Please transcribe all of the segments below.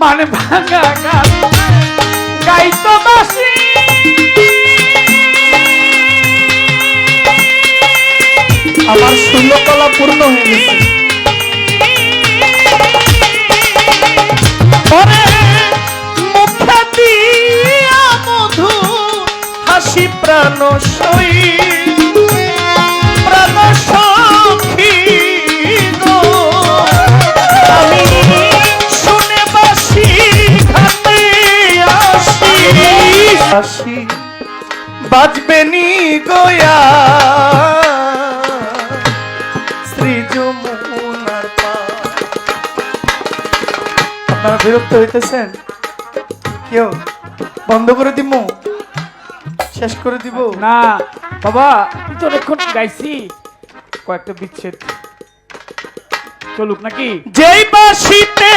মানে ভাঙা গান। গাইতো বাসি আমার শূন্যকলা পূর্ণ হয়ে গেছে। মধু হাসি প্রাণ সই। বাজবে নি গোয়া শ্রী যমুনার পার। আপনারা বিরক্ত হইতেছেন? কেউ? বন্ধ করে দিব শেষ করে দিব? না। বাবা তুই তো অনেকক্ষণ গাইছি। কয়েকটা বিচ্ছেদ। চলুক নাকি? যেই বাসিতে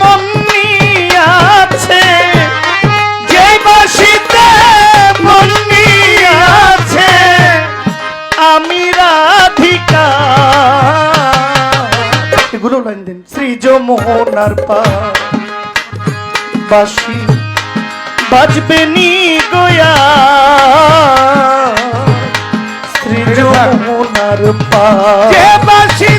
মন আছে যমুনার পা বাসি বাজবে নি গোয়া শ্রী যমুনার পা যে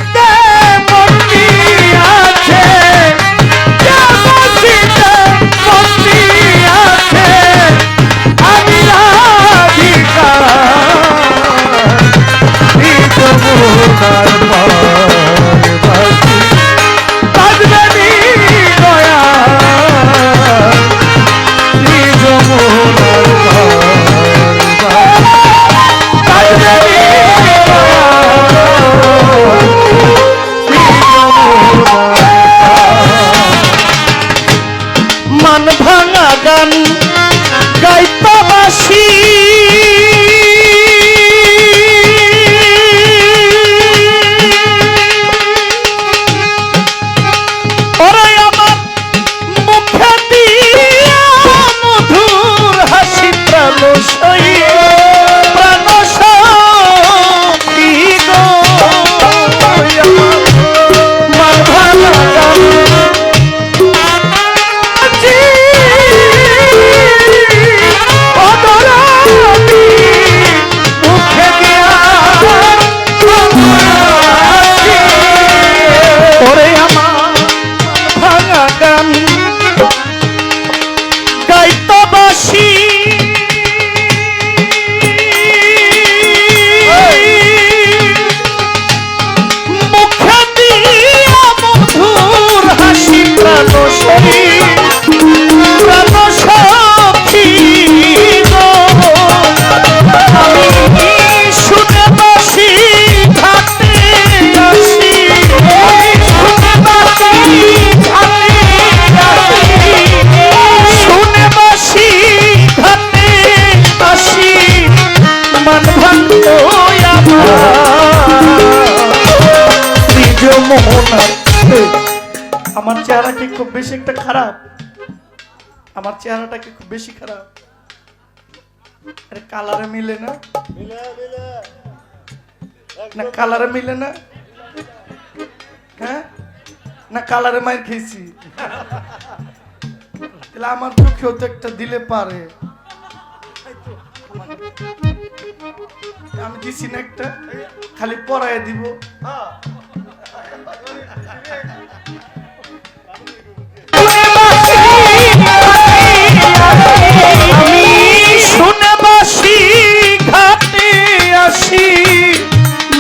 খুব বেশি একটা খারাপ। আমার চেহারাটা কি খুব বেশি খারাপ। আরে কালারে মিলে না? না, কালারে মিলে না? হ্যাঁ? না, কালারে মাইর খেয়েছি। তাহলে আমার চোখেও তো একটা দিলে পারে। আমি দিছি না একটা, খালি পরায় দিব।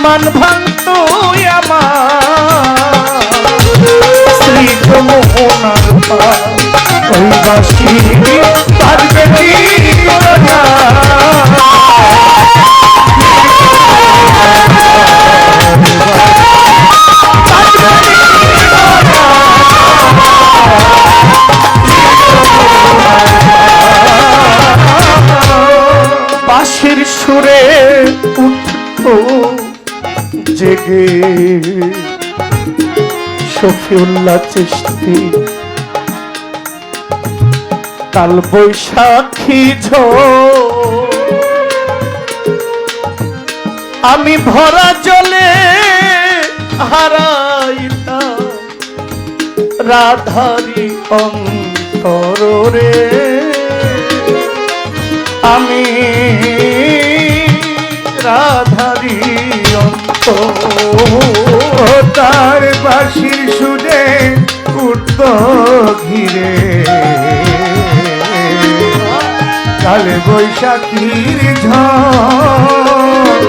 মান ভাঙত আমার। শ্রী মোহনার পারবে জেগে। শফিউল্লাহ চিস্তি কাল বৈশাখী ঝো আমি ভরা জলে হারাইতাম রাধারি রে আমি তার বাসির সুরে উঠত ঘিরে। কাল বৈশাখীর ঝড়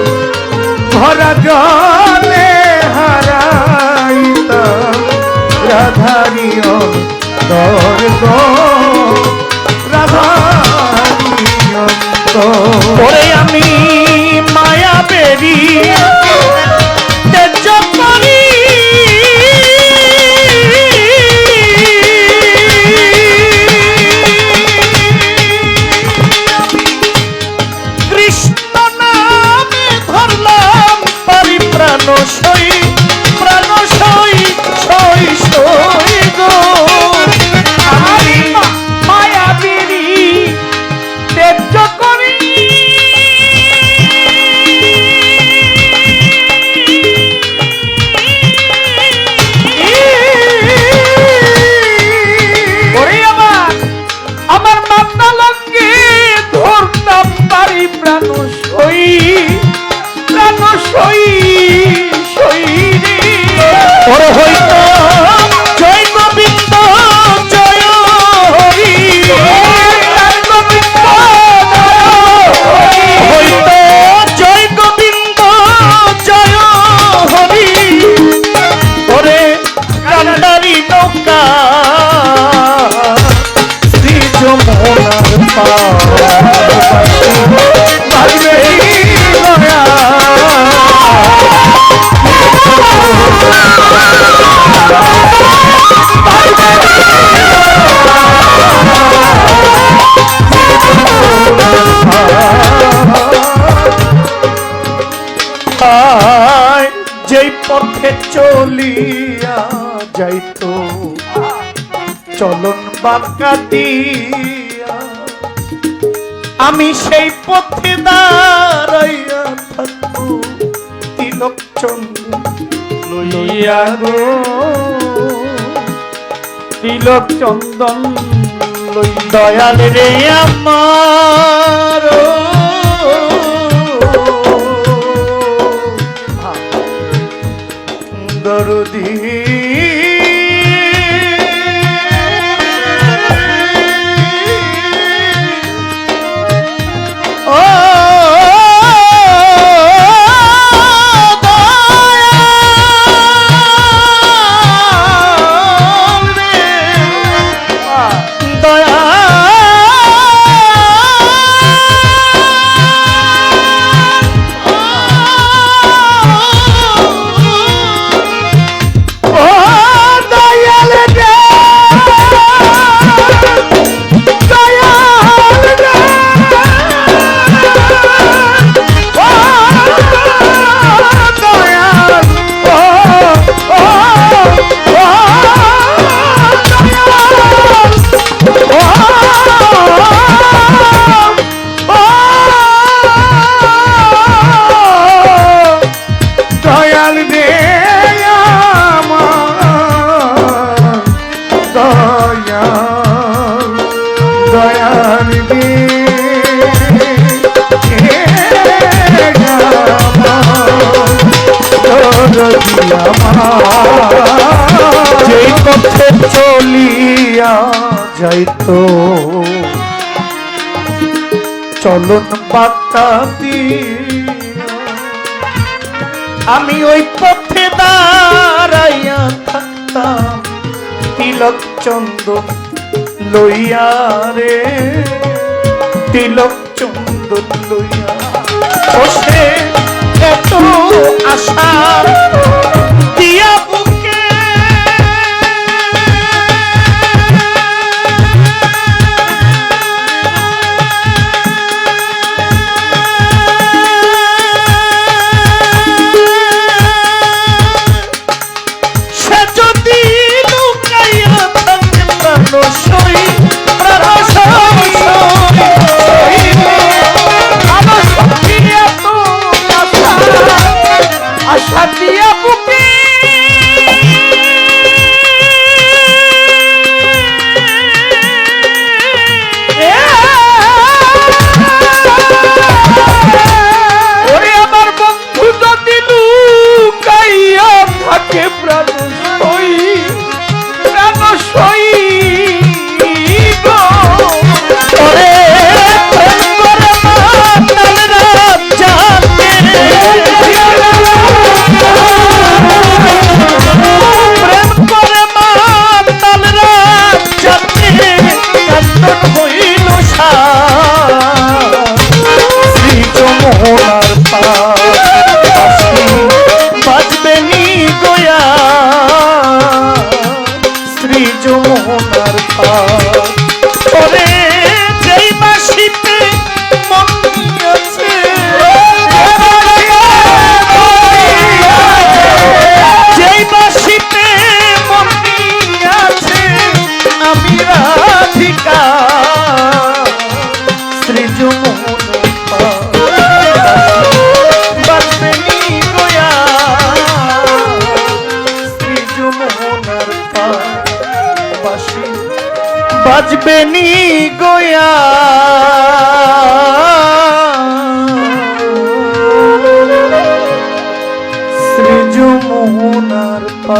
চলিয়া যাইত। চলন বাক্কা দিয়া আমি সেই পথে দাঁড়াইয়া থাকব, তিলক লইয়া গো। তিলক চন্দন দয়াল রে আমার। যে পথে চলিয়া যাইত, চলন পাতা আমি ওই পথে দাঁড়াইয়া থাকতাম, তিলক চন্দন লইয়া রে। তিলক চন্দন লইয়া। বসে এত আশা বাজবে নি গয়া। যমুনার পা।